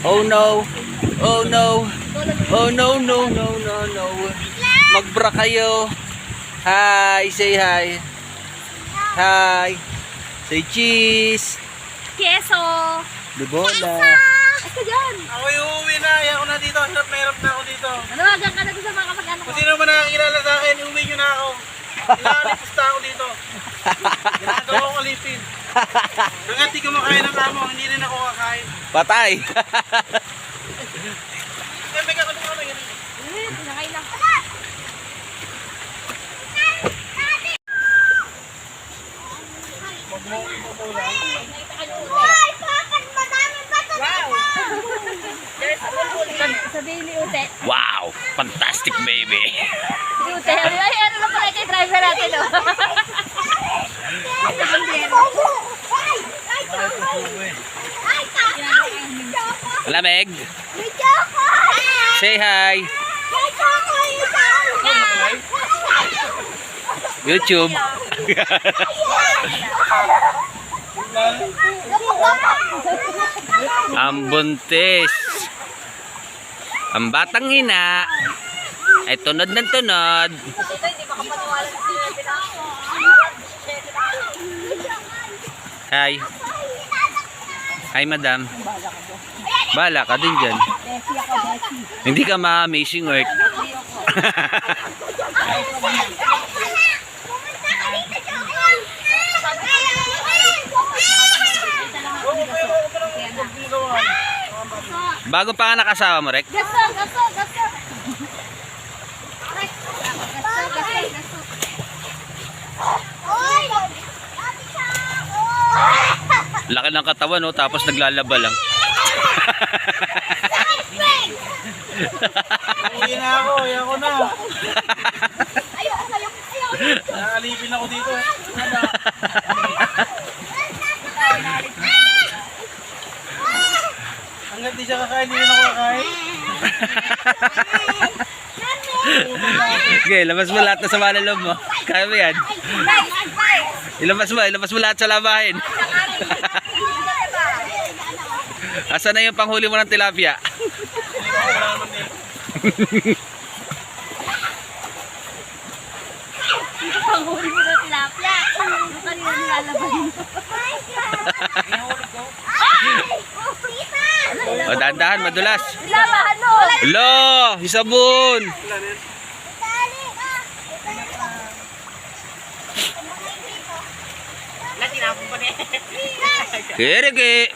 Oh no. Oh no. Oh no, no, no, no, no. Magbra kayo. Hi, say hi. Hi. Say cheese. Keso. Lubola. Ito dyan. Ako uuwi na, ayaw ko na dito. Hirap na hirap na ako dito. Nanawagan ka na sa mga kapag-ano ko. Kung sino man nakakilala sa akin, uuwi nyo na ako. Ilalipista ako dito. Ginagawa ko alipin. Hanggat di kumakain ng amo, hindi rin ako kakain. Patay. Wow. Fantastic baby. Si Ute. Ay, ano lang pala kay driver natin, oh. Lamig. Say hi. YouTube. Ang buntis. Ang batang ina. Ay tunod ng tunod. Hi. Hi, madam. Bala ka din dyan. Hindi ka ma-amazing work. Bago pa nga nakasawa mo, Rek. Gasto, gasto, gasto. Gasto, gasto, gasto. Laki ng katawan, no? Tapos naglalaba lang. Uuwi na ako, ayaw ko na. Nakalipin ako dito. Hanggat di siya kakain, hindi rin ako kakain. Okay, labas mo lahat na sama ng loob mo. Kaya mo yan. Ilabas mo, ilabas mo lahat sa labahin. Asa na yung panghuli mo ng tilapia? Panghuli mo na tilapia. Yung kanina nilalaban mo. O, dahan-dahan, madulas. Nilabahan mo. Lo, isabon. Kiriki.